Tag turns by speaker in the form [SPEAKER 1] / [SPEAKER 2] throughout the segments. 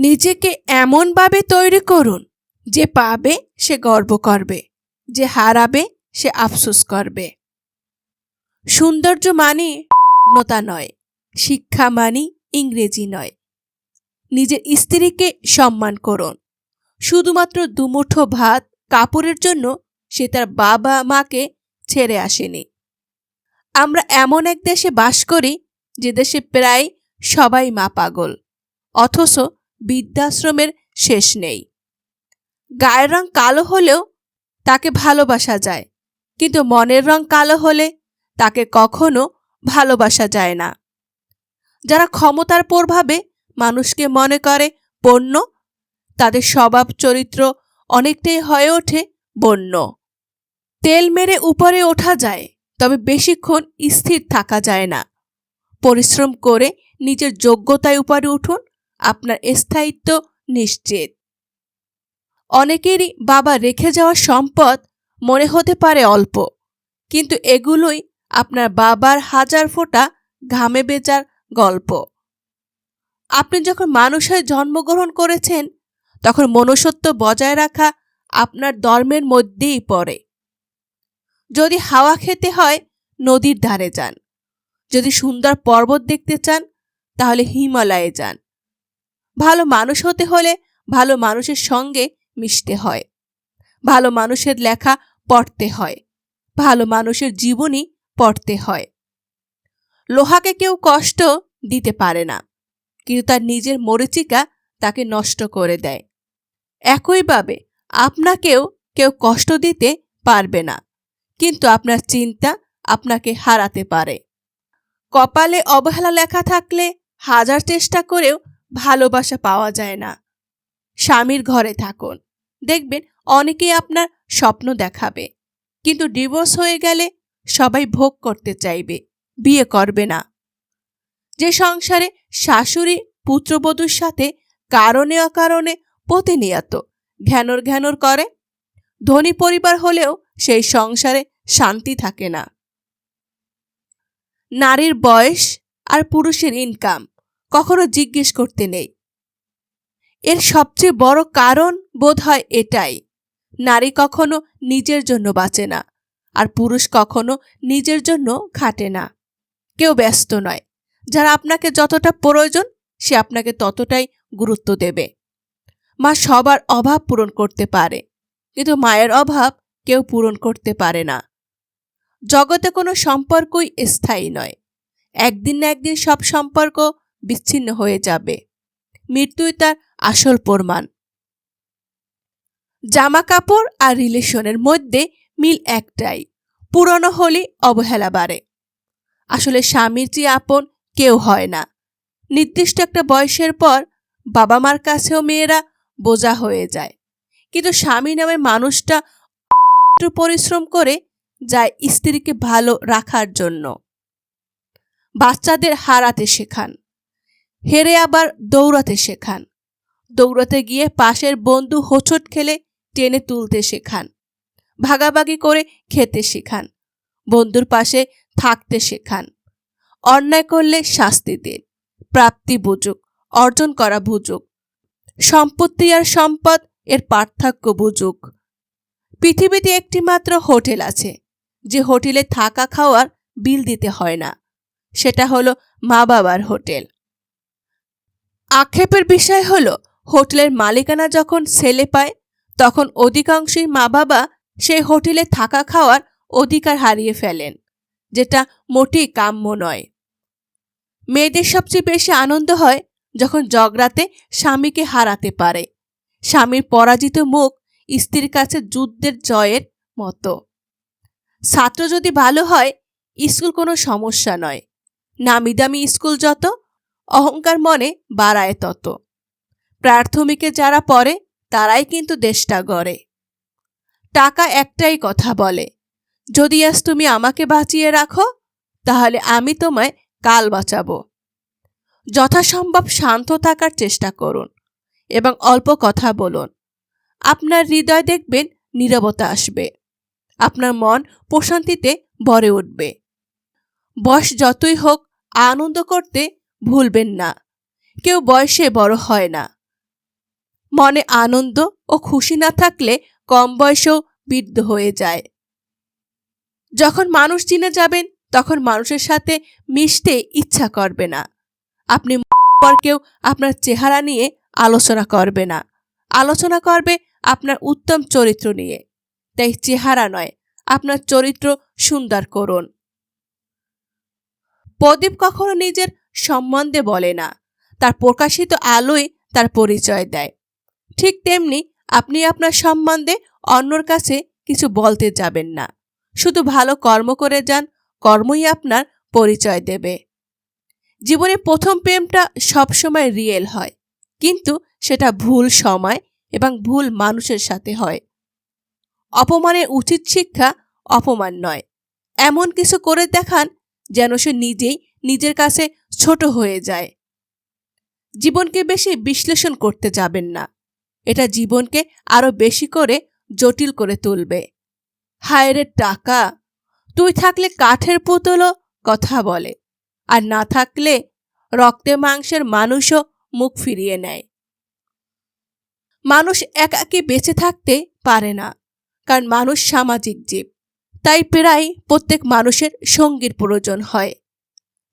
[SPEAKER 1] নিজেকে এমনভাবে তৈরি করুন যে পাবে, সে গর্ব করবে, যে হারাবে, সে আফসোস করবে। সৌন্দর্য মানে নতা নয়, শিক্ষা মানি ইংরেজি নয়। নিজের স্ত্রীকে সম্মান করুন। শুধুমাত্র দুমুঠো ভাত কাপড়ের জন্য সে তার বাবা মাকে ছেড়ে আসেনি। আমরা এমন এক দেশে বাস করি যে দেশে প্রায় সবাই মা পাগল, অথচ বৃদ্ধাশ্রমের শেষ নেই। গায়ের রং কালো হলেও তাকে ভালোবাসা যায়, কিন্তু মনের রং কালো হলে তাকে কখনো ভালোবাসা যায় না। যারা ক্ষমতার প্রভাবে মানুষকে মনে করে পণ্য তাদের স্বভাব চরিত্র অনেকটাই হয়ে ওঠে বন্য। তেল মেরে উপরে ওঠা যায়, তবে বেশিক্ষণ স্থির থাকা যায় না। পরিশ্রম করে নিজের যোগ্যতায় উপরে উঠুন আপনার স্থায়িত্ব নিশ্চিত। অনেকেরই বাবা রেখে যাওয়া সম্পদ মনে হতে পারে অল্প, কিন্তু এগুলোই আপনার বাবার হাজার ফোঁটা ঘামে বেচার গল্প। আপনি যখন মানুষ হয়ে জন্মগ্রহণ করেছেন, তখন মনুষ্যত্ব বজায় রাখা আপনার ধর্মের মধ্যেই পড়ে। যদি হাওয়া খেতে হয়, নদীর ধারে যান। যদি সুন্দর পর্বত দেখতে চান, তাহলে হিমালয়ে যান। ভালো মানুষ হতে হলে ভালো মানুষের সঙ্গে মিশতে হয়। ভালো মানুষের লেখা পড়তে হয়। ভালো মানুষের জীবনী পড়তে হয়। লোহাকে কেউ কষ্ট দিতে পারে না, কিন্তু তার নিজের মরিচিকা তাকে নষ্ট করে দেয়। একইভাবে আপনাকেও কেউ কষ্ট দিতে পারবে না, কিন্তু আপনার চিন্তা আপনাকে হারাতে পারে। কপালে অবহেলা লেখা থাকলে হাজার চেষ্টা করেও ভালোবাসা পাওয়া যায় না। স্বামীর ঘরে থাকুন। দেখবেন অনেকেই আপনার স্বপ্ন দেখাবে। কিন্তু ডিভোর্স হয়ে গেলে সবাই ভোগ করতে চাইবে, বিয়ে করবে না। যে সংসারে শাশুড়ি পুত্রবধূর সাথে কারণে অকারণে প্রতিনিয়ত ঘ্যানর ঘ্যানর করে, ধনী পরিবার হলেও সেই সংসারে শান্তি থাকে না। নারীর বয়স আর পুরুষের ইনকাম কখনো জিজ্ঞেস করতে নেই। এর সবচেয়ে বড় কারণ বোধ হয় এটাই, নারী কখনো নিজের জন্য বাঁচে না, আর পুরুষ কখনো নিজের জন্য খাটে না। কেউ ব্যস্ত নয়, যারা আপনাকে যতটা প্রয়োজন, সে আপনাকে ততটাই গুরুত্ব দেবে। মা সবার অভাব পূরণ করতে পারে, কিন্তু মায়ের অভাব কেউ পূরণ করতে পারে না। জগতে কোনো সম্পর্কই স্থায়ী নয়, একদিন না একদিন সব সম্পর্ক বিচ্ছিন্ন হয়ে যাবে। মৃত্যুই তার আসল প্রমাণ। জামা কাপড় আর রিলেশনের মধ্যে মিল একটাই, পুরনো হলে অবহেলা বাড়ে। আসলে স্বামীর চেয়ে আপন কেউ হয় না। নির্দিষ্ট একটা বয়সের পর বাবা মার কাছেও মেয়েরা বোঝা হয়ে যায়। কিন্তু স্বামী নামের মানুষটা একটু পরিশ্রম করে যায় স্ত্রীকে ভালো রাখার জন্য। বাচ্চাদের হারাতে শেখান। হেরে আবার দৌড়াতে শেখান। দৌড়াতে গিয়ে পাশের বন্ধু হোঁচট খেলে টেনে তুলতে শেখান। ভাগাভাগি করে খেতে শেখান। বন্ধুর পাশে থাকতে শেখান। অন্যায় করলে শাস্তি দিন। প্রাপ্তি বুঝুক, অর্জন করা বুঝুক। সম্পত্তি আর সম্পদ এর পার্থক্য বুঝুক। পৃথিবীতে একটি মাত্র হোটেল আছে। যে হোটেলে থাকা খাওয়ার বিল দিতে হয় না। সেটা হলো মা বাবার হোটেল। আক্ষেপের বিষয় হলো, হোটেলের মালিকানা যখন ছেলে পায়, তখন অধিকাংশই মা বাবা সেই হোটেলে থাকা খাওয়ার অধিকার হারিয়ে ফেলেন, যেটা মোটেই কাম্য নয়। মেয়েদের সবচেয়ে বেশি আনন্দ হয় যখন জগরাতে স্বামীকে হারাতে পারে, স্বামীর পরাজিত মুখ স্ত্রীর কাছে যুদ্ধের জয়ের মতো। ছাত্র যদি ভালো হয়, স্কুল কোনো সমস্যা নয়। নামি দামি স্কুল যত অহংকার মনে বাড়ায় তত। প্রাথমিকে যারা পড়ে, তারাই কিন্তু দেশটা গড়ে। টাকা একটাই কথা বলে, যদি আজ তুমি আমাকে বাঁচিয়ে রাখো, তাহলে আমি তোমায় কাল বাঁচাবো। যথাসম্ভব শান্ত থাকার চেষ্টা করুন এবং অল্প কথা বলুন। আপনার হৃদয় দেখবেন নীরবতা আসবে। আপনার মন প্রশান্তিতে ভরে উঠবে। বয়স যতই হোক, আনন্দ করতে ভুলবেন না। কেউ বয়সে বড় হয় না। মনে আনন্দ ও খুশি না থাকলে কম বয়সেও বৃদ্ধ হয়ে যায়। যখন মানুষ চিনে যাবেন, তখন মানুষের সাথে মিশতে ইচ্ছা করবে না। আপনি পর কেউ আপনার চেহারা নিয়ে আলোচনা করবে না। আলোচনা করবে আপনার উত্তম চরিত্র নিয়ে। তাই চেহারা নয়, আপনার চরিত্র সুন্দর করুন। প্রদীপ কখনো নিজের সম্বন্ধে বলে না। তার প্রকাশিত আলোয় তার পরিচয় দেয়। ঠিক তেমনি আপনি আপনার সম্বন্ধে অন্যর কাছে কিছু বলতে যাবেন না। শুধু ভালো কর্ম করে যান, কর্মই আপনার পরিচয় দেবে। জীবনে প্রথম প্রেমটা সবসময় রিয়েল হয়, কিন্তু সেটা ভুল সময় এবং ভুল মানুষের সাথে হয়। অপমানের উচিত শিক্ষা অপমান নয়। এমন কিছু করে দেখান যেন সে নিজেই নিজের কাছে ছোট হয়ে যায়। জীবনকে বেশি বিশ্লেষণ করতে যাবেন না। এটা জীবনকে আরও বেশি করে জটিল করে তুলবে। হায়রে টাকা, তুই থাকলে কাঠের পুতুলও কথা বলে, আর না থাকলে রক্তে মাংসের মানুষও মুখ ফিরিয়ে নেয়। মানুষ একাকে বেঁচে থাকতে পারে না, কারণ মানুষ সামাজিক জীব, তাই প্রায় প্রত্যেক মানুষের সঙ্গীর প্রয়োজন হয়।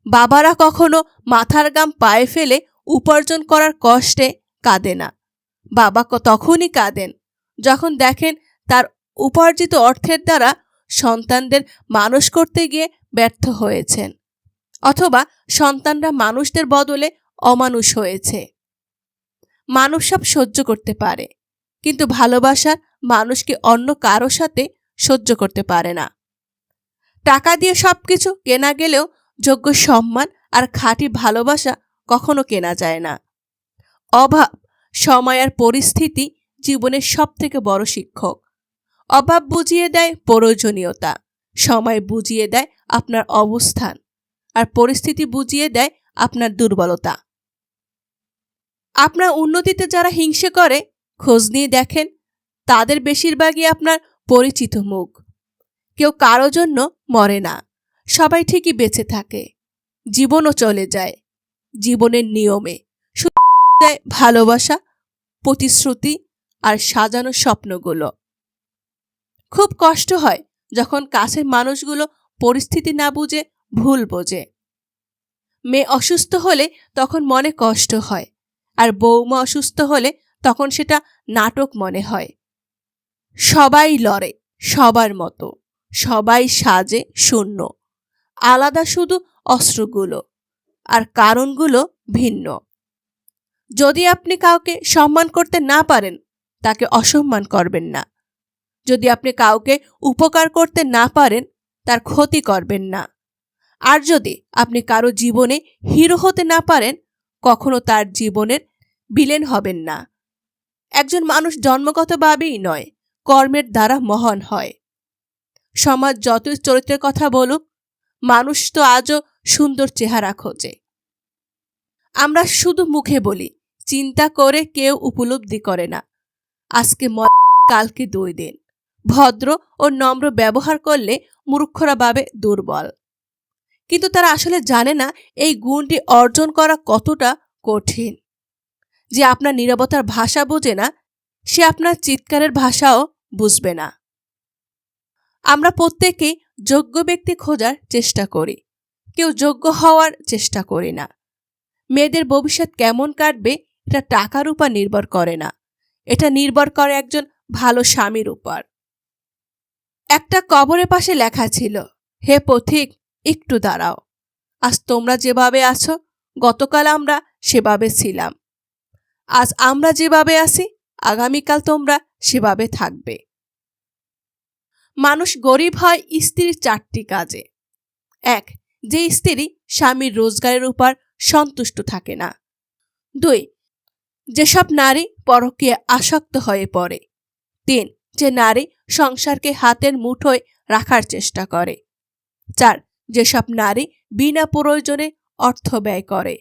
[SPEAKER 1] বাবারা কখনো মাথার গাম পায়ে ফেলে উপার্জন করার কষ্টে কাঁদে না। বাবা তখনই কাঁদেন যখন দেখেন তার উপার্জিত অর্থের দ্বারা সন্তানদের মানুষ করতে গিয়ে ব্যর্থ হয়েছেন অথবা সন্তানরা মানুষদের বদলে অমানুষ হয়েছে। মানুষ সব সহ্য করতে পারে, কিন্তু ভালোবাসার মানুষকে অন্য কারও সাথে সহ্য করতে পারে না। টাকা দিয়ে সব কিছু কেনা গেলেও যোগ্য সম্মান আর খাঁটি ভালোবাসা কখনো কেনা যায় না। অভাব সময় আর পরিস্থিতি জীবনের সব থেকে বড় শিক্ষক। অভাব বুঝিয়ে দেয় প্রয়োজনীয়তা, সময় বুঝিয়ে দেয় আপনার অবস্থান আর পরিস্থিতি বুঝিয়ে দেয় আপনার দুর্বলতা। আপনার উন্নতিতে যারা হিংসে করে, খোঁজ নিয়ে দেখেন, তাদের বেশিরভাগই আপনার পরিচিত মুখ। কেউ কারও জন্য মরে না। সবাই ঠিকই বেঁচে থাকে। জীবনও চলে যায়। জীবনের নিয়মে। ভালোবাসা, প্রতিশ্রুতি আর সাজানো স্বপ্নগুলো। খুব কষ্ট হয় যখন কাছের মানুষগুলো পরিস্থিতি না বুঝে ভুল বোঝে। মেয়ে অসুস্থ হলে তখন মনে কষ্ট হয় আর বৌমা অসুস্থ হলে তখন সেটা নাটক মনে হয়। সবাই লড়ে, সবার মতো। সবাই সাজে, শূন্য। আলাদা শুধু অস্ত্রগুলো আর কারণগুলো ভিন্ন। যদি আপনি কাউকে সম্মান করতে না পারেন, তাকে অসম্মান করবেন না। যদি আপনি কাউকে উপকার করতে না পারেন, তার ক্ষতি করবেন না। আর যদি আপনি কারও জীবনে হিরো হতে না পারেন, কখনো তার জীবনের বিলেন হবেন না। একজন মানুষ জন্মগতভাবেই নয়, কর্মের দ্বারা মহান হয়। সমাজ যতই চরিত্রের কথা বলুক মানুষ তো আজও সুন্দর চেহারা খোঁজে। আমরা শুধু মুখে বলি, চিন্তা করে কেউ উপলব্ধি করে না। আজকে কালকে দুই দিন। ভদ্র ও নম্র ব্যবহার করলে মূর্খরা ভাবে দুর্বল। কিন্তু তারা আসলে জানে না এই গুণটি অর্জন করা কতটা কঠিন। যে আপনার নিরবতার ভাষা বোঝে না, সে আপনার চিৎকারের ভাষাও বুঝবে না। আমরা প্রত্যেকেই যোগ্য ব্যক্তি খোঁজার চেষ্টা করি। কেউ যোগ্য হওয়ার চেষ্টা করি না। মেয়েদের ভবিষ্যৎ কেমন কাটবে, এটা টাকার উপর নির্ভর করে না। এটা নির্ভর করে একজন ভালো স্বামীর উপর। একটা কবরের পাশে লেখা ছিল, হে পথিক, একটু দাঁড়াও। আজ তোমরা যেভাবে আছো, গতকাল আমরা সেভাবে ছিলাম। আজ আমরা যেভাবে আছি, আগামীকাল তোমরা সেভাবে থাকবে। মানুষ গরিব হয় স্ত্রীর চারটি কাজে। এক, যে স্ত্রী স্বামীর রোজগারের উপর সন্তুষ্ট থাকে না। দুই, যেসব নারী পরকে আসক্ত হয়ে পড়ে। তিন, যে নারী সংসারকে হাতের মুঠোয় রাখার চেষ্টা করে। চার, যেসব নারী বিনা প্রয়োজনে অর্থ ব্যয় করে।